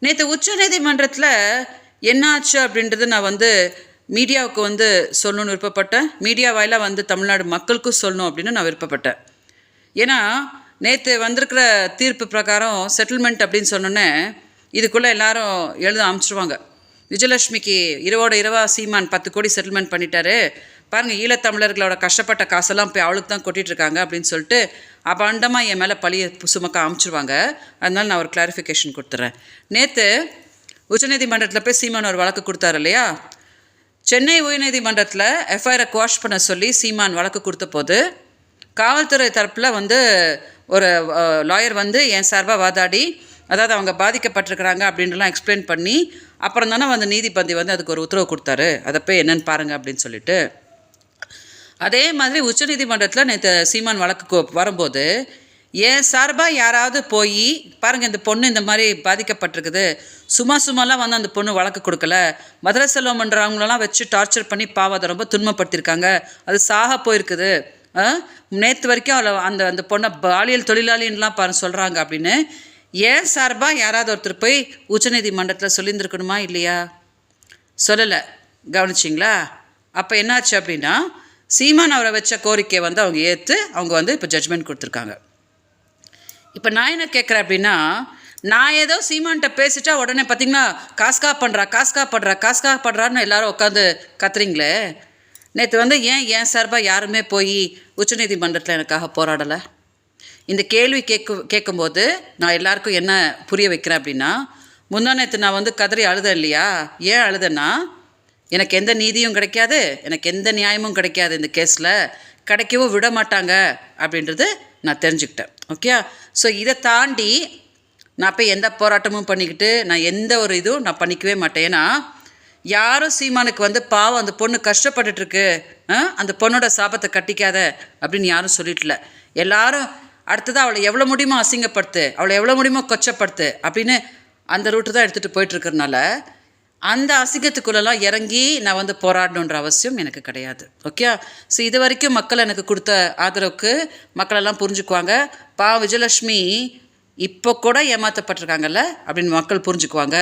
நேற்று உச்ச நீதிமன்றத்தில் என்னாச்சு அப்படின்றது நான் வந்து மீடியாவுக்கு வந்து சொல்லணும்னு விருப்பப்பட்டேன். மீடியா வாயிலாக வந்து தமிழ்நாடு மக்களுக்கும் சொல்லணும் அப்படின்னு நான் விருப்பப்பட்டேன். ஏன்னா நேற்று வந்திருக்கிற தீர்ப்பு பிரகாரம் செட்டில்மெண்ட் அப்படின்னு சொன்னோன்னே இதுக்குள்ளே எல்லாரும் எழுத அமைச்சிருவாங்க விஜயலட்சுமிக்கு இரவோட இரவா சீமான் பத்து கோடி செட்டில்மெண்ட் பண்ணிட்டாரு. பாருங்கள் ஈழத்தமிழர்களோட கஷ்டப்பட்ட காசெல்லாம் போய் அவளுக்கு தான் கொட்டிட்டு இருக்காங்க அப்படின்னு சொல்லிட்டு அபாண்டமாக என் மேலே பழிய சுமக்க அமைச்சிருவாங்க அதனால நான் ஒரு கிளாரிஃபிகேஷன் கொடுத்துட்றேன் நேற்று உச்சநீதிமன்றத்தில் போய் சீமான் ஒரு வழக்கு கொடுத்தாரு இல்லையா? சென்னை உயர்நீதிமன்றத்தில் எஃப்ஐஆரை குவாஷ் பண்ண சொல்லி சீமான் வழக்கு கொடுத்த போது காவல்துறை தரப்பில் வந்து ஒரு லாயர் வந்து என் சார்பாக வாதாடி அதாவது அவங்க பாதிக்கப்பட்டிருக்கிறாங்க அப்படின்லாம் எக்ஸ்பிளைன் பண்ணி அப்புறம் தானே வந்து நீதிபதி வந்து அதுக்கு ஒரு உத்தரவு கொடுத்தாரு. அதை போய் என்னென்னு பாருங்க அப்படின்னு சொல்லிட்டு. அதே மாதிரி உச்சநீதிமன்றத்தில் நேற்று சீமான் வழக்கு வரும்போது என் சார்பாக யாராவது போய் பாருங்கள் இந்த பொண்ணு இந்த மாதிரி பாதிக்கப்பட்டிருக்குது. சும்மா சும்மாலாம் வந்து அந்த பொண்ணு வழக்கு கொடுக்கல. மதுரை செல்வம்ன்றவங்களெல்லாம் வச்சு டார்ச்சர் பண்ணி பாவம் அதை ரொம்ப துன்பப்படுத்தியிருக்காங்க. அது சாக போயிருக்குது. நேற்று வரைக்கும் அவளை அந்த அந்த பொண்ணை பாலியல் தொழிலாளின்லாம் பாரு சொல்கிறாங்க அப்படின்னு ஏன் சார்பாக யாராவது ஒருத்தர் போய் உச்சநீதிமன்றத்தில் சொல்லியிருந்துருக்கணுமா இல்லையா? சொல்லலை. கவனிச்சிங்களா? அப்போ என்னாச்சு அப்படின்னா சீமான் அவரை வச்ச கோரிக்கையை வந்து அவங்க ஏற்று அவங்க வந்து இப்போ ஜட்ஜ்மெண்ட் கொடுத்துருக்காங்க. இப்போ நான் என்ன கேட்குறேன் அப்படின்னா நான் ஏதோ சீமான்கிட்ட பேசிட்டா உடனே பார்த்தீங்கன்னா காஸ்கா பண்ணுறா காஸ்கா படுறா காஸ்கா படுறான்னு எல்லாரும் உட்காந்து கத்துறீங்களே? நேற்று வந்து ஏன் ஏன் சார்பாக யாருமே போய் உச்சநீதிமன்றத்தில் எனக்காக போராடலை? இந்த கேள்வி கேட்கு கேட்கும்போது நான் எல்லாருக்கும் என்ன புரிய வைக்கிறேன் அப்படின்னா முந்தானத்து நேற்று நான் வந்து கதறி அழுதேன் இல்லையா? ஏன் அழுதேன்னா எனக்கு எந்த நீதியும் கிடைக்காது எனக்கு எந்த நியாயமும் கிடைக்காது இந்த கேஸில். கிடைக்கவும் விட மாட்டாங்க அப்படின்றது நான் தெரிஞ்சுக்கிட்டேன். ஓகே? ஸோ இதை தாண்டி நான் போய் எந்த போராட்டமும் பண்ணிக்கிட்டு நான் எந்த ஒரு இதுவும் நான் பண்ணிக்கவே மாட்டேன். ஏன்னா யாரும் சீமானுக்கு வந்து பாவம் அந்த பொண்ணு கஷ்டப்பட்டுட்ருக்கு ஆ? அந்த பொண்ணோட சாபத்தை கட்டிக்காத அப்படின்னு யாரும் சொல்லிட்டல எல்லாரும் அடுத்தது அவளை எவ்வளோ முடியுமோ அசிங்கப்படுத்து அவளை எவ்வளோ முடியுமோ கொச்சப்படுத்து அப்படின்னு அந்த ரூட்டு தான் எடுத்துகிட்டு போயிட்டுருக்கறனால அந்த அசிங்கத்துக்குள்ளெல்லாம் இறங்கி நான் வந்து போராடணுன்ற அவசியம் எனக்கு கிடையாது. ஓகே ஸோ இது வரைக்கும் மக்கள் எனக்கு கொடுத்த ஆதரவுக்கு மக்களெல்லாம் புரிஞ்சுக்குவாங்க. பா விஜயலட்சுமி இப்போ கூட ஏமாற்றப்பட்டிருக்காங்கல்ல அப்படின்னு மக்கள் புரிஞ்சுக்குவாங்க.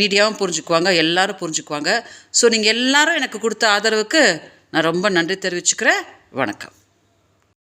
மீடியாவும் புரிஞ்சுக்குவாங்க. எல்லாரும் புரிஞ்சுக்குவாங்க. ஸோ நீங்கள் எல்லாரும் எனக்கு கொடுத்த ஆதரவுக்கு நான் ரொம்ப நன்றி தெரிவிச்சுக்கிறேன். வணக்கம்.